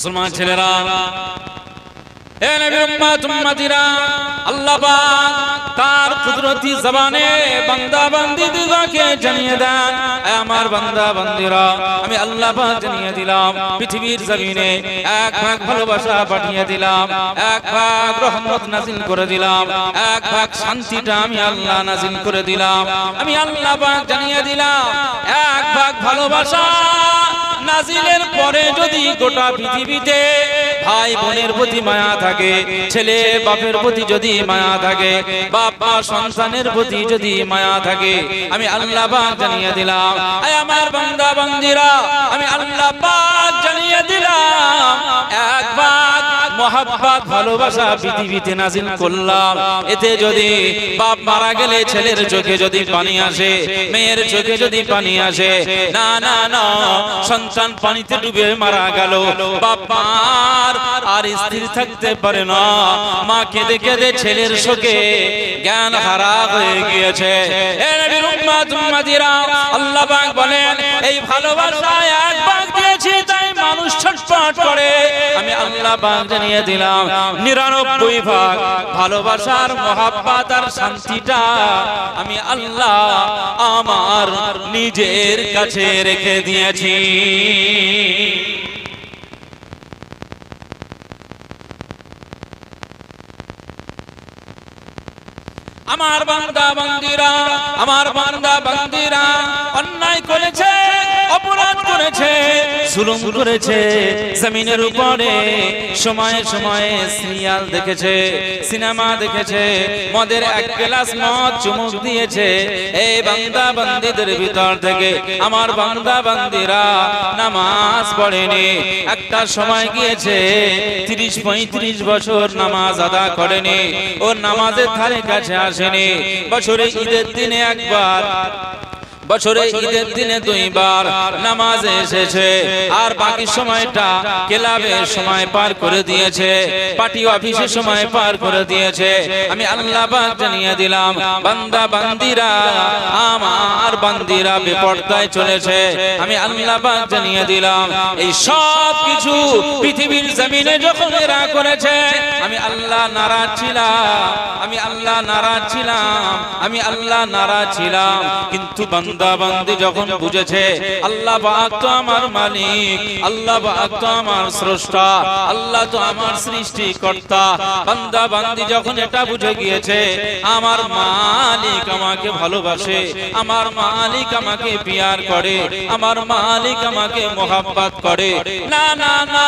মুসলমান ছেলেরা হে নবীর উম্মত উম্মতিরা, আল্লাহ পাক তার কুদরতি জবানে বান্দা জানিয়ে দেন, এ আমার বান্দা আমি আল্লাহ পাক জানিয়ে দিলাম, পৃথিবীর জমিনে এক ভাগ ভালোবাসা পাঠিয়ে দিলাম, এক ভাগ রহমত করে দিলাম, এক ভাগ শান্তিটা আমি আল্লাহ করে দিলাম, আমি আল্লাহ পাক জানিয়ে দিলাম, এক ভাগ ভালোবাসা নাজিলের পরে যদি গোটা পৃথিবীতে ভাই বোনের প্রতি মায়া থাকে, ছেলে বাপের প্রতি যদি মায়া থাকে, বাপ মা সন্তানের প্রতি যদি মায়া থাকে, আমি আল্লাহ পাক জানিয়ে দিলাম, আয় আমার বান্দা, বান্দিরা, আমি আল্লাহ পাক জানিয়ে দিলাম এক ভাগ মহাব্বত, ভালোবাসা পৃথিবীতে নাজিল করলাম, এতে যদি বাপ মারা গেলে ছেলের চোখে যদি পানি আসে, মেয়ের চোখে যদি পানি আসে, না না না, সন্তান পানিতে ডুবে মারা গেল বাপার আর স্থির থাকতে পারে না। মা কেঁদে কেঁদে ছেলের শোকে জ্ঞান হয়ে গিয়েছে। আল্লাহ বলেন, এই ভালোবাসা এক দিয়েছি, তাই মানুষ করে। আমি আল্লাহ জানিয়ে দিলাম, নিরানব্বই ভাগ ভালোবাসার মহাব্বাত আর শান্তিটা আমি আল্লাহ আমার নিজের কাছে রেখে দিয়েছি। আমার বান্দা বান্দিরা আমার বান্দা বান্দিরা অন্যায় করেছে অপরাধ করেছে। জুলুম করেছে জমিনের উপরে সময়ে সময়ে সিরিয়াল দেখেছে সিনেমা দেখেছে মদের এক গ্লাস মদ চুমুক দিয়েছে। এই বান্দা বান্দিদের ভিতর থেকে আমার বান্দা বান্দিরা নামাজ পড়েনি। একটা সময় গিয়েছে তিরিশ পঁয়ত্রিশ বছর নামাজ আদা করেনি ও নামাজের ধারে কাছে আসেনি। বছরে ঈদের দিনে একবার বছরে ঈদের দিনে দুইবার নামাজে এসেছে। আর বাকি সময়টা ক্লাবে সময় পার করে দিয়েছে। পার্টি অফিসে সময় পার করে দিয়েছে। আমি আল্লাহ জানিয়ে দিলাম বান্দা বান্দিরা আমার বান্দিরা বেপর্দায় চলেছে। আমি আল্লাহ জানিয়ে দিলাম এই সব কিছু পৃথিবীর জমিনে যখন এরা করেছে আমি আল্লাহ নারাজ ছিলাম আমি আল্লাহ নারাজ ছিলাম আমি আল্লাহ নারাজ ছিলাম। কিন্তু বান্দা বান্দি যখন বুঝেছে, আল্লাহ পাক তো আমার মালিক, আল্লাহ পাক তো আমার স্রষ্টা, আল্লাহ তো আমার সৃষ্টিকর্তা বান্দা বান্দি যখন এটা বুঝে গিয়েছে, আমার মালিক আমাকে ভালোবাসে, আমার মালিক আমাকে পিয়ার করে, আমার মালিক আমাকে মোহাব্বত করে। না না না,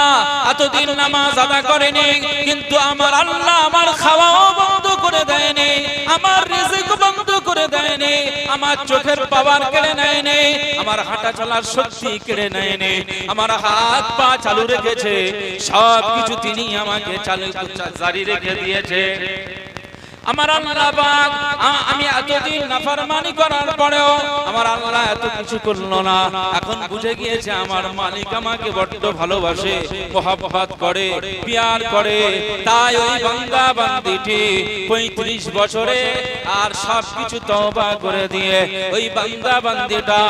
এতদিন নামাজ আদা করেনি, কিন্তু আমার আল্লাহ আমার খাওয়াও বন্ধ করে দেয়নি, আমার রিজিক বন্ধ করে দেয়নি আমার চোখের পাওয়ার কেড়ে নেয়নি আমার হাঁটা চলার শক্তি কেড়ে নেয়নি আমার হাত পা চালু রেখেছে সব কিছু তিনি আমাকে চালু, জারি রেখে দিয়েছে। আমার আল্লাহ পাক আমি এতদিন নাফরমানি করার পরেও আমার আল্লাহ এত কিছু করল না। এখন বুঝে গিয়েছে আমার মালিক আমাকে বড্ড ভালোবাসে, মোহাব্বত করে, পিয়ার করে। তাই ওই বান্দা বান্দিটি পঁয়ত্রিশ বছরে আর সব কিছু তওবা করে দিয়ে ওই বান্দা বান্দিটা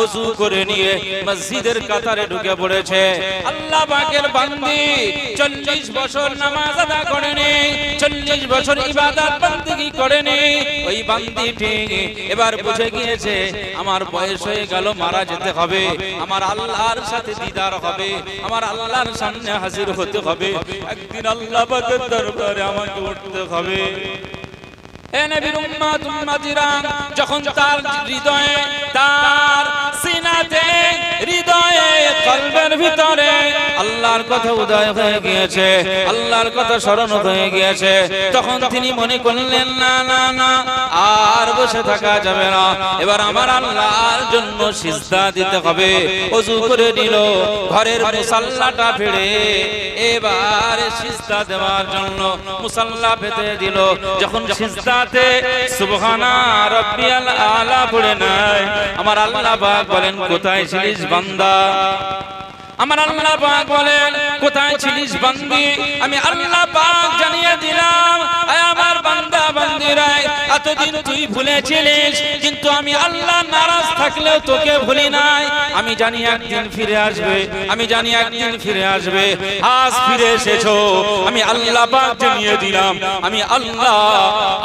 ওযু করে নিয়ে মসজিদের কাতারে ঢুকে পড়েছে। আল্লাহ পাকের বান্দি চল্লিশ বছর নামাজ আদা করেনি চল্লিশ বছর ইবাদত বান্দিগি করেনি, ওই বান্দিটি এবার বুঝে গিয়েছে, আমার বয়স হয়ে গেল, মারা যেতে হবে। আমার আল্লাহর সাথে দিদার হবে, আমার আল্লাহর সামনে হাজির হতে হবে। একদিন আল্লাহ পাকের দরবারে আমাকে উঠতে হবে। যখন তার হৃদয়ে, তার সিনাতে, হৃদয়ে কলবের ভিতরে আল্লাহর কথা উদয় হয়ে গিয়েছে, আল্লাহর কথা স্মরণ হয়ে গিয়েছে। তখন তিনি মনে করলেন, না না না, আর বসে থাকা যাবে না। এবার আমার আল্লাহর জন্য সিজদা দিতে হবে। ওযু করে নিল, ঘরের মুসাল্লাটা ফেড়ে এবার সিজদা দেওয়ার জন্য মুসাল্লা পেতে দিল। যখন সিজদাতে সুবহানা রাব্বিয়াল আলা পড়ে নাই, আমার আল্লাহ পাক বলেন, কোথায় ছিলিস বান্দা? আমার আল্লাহ পাক বলেন কোথায় ছিলিস বান্দি? আমি আল্লাহ পাক জানিয়ে দিলাম আমার বান্দা বান্দিরা এতদিন তুই ভুলেছিলিস, কিন্তু আমি আল্লাহ নারাজ থাকলেও তোকে ভুলি নাই। আমি জানি একদিন ফিরে আসবে, আমি জানি একদিন ফিরে আসবে, আজ ফিরে এসেছ। আমি আল্লাহ পাক জানিয়ে দিলাম, আমি আল্লাহ,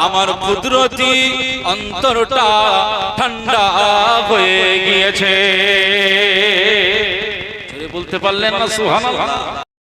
আমার কুদরতি অন্তরটা ঠান্ডা হয়ে গিয়েছে। বলতে পারলেন না সুবহানাল্লাহ।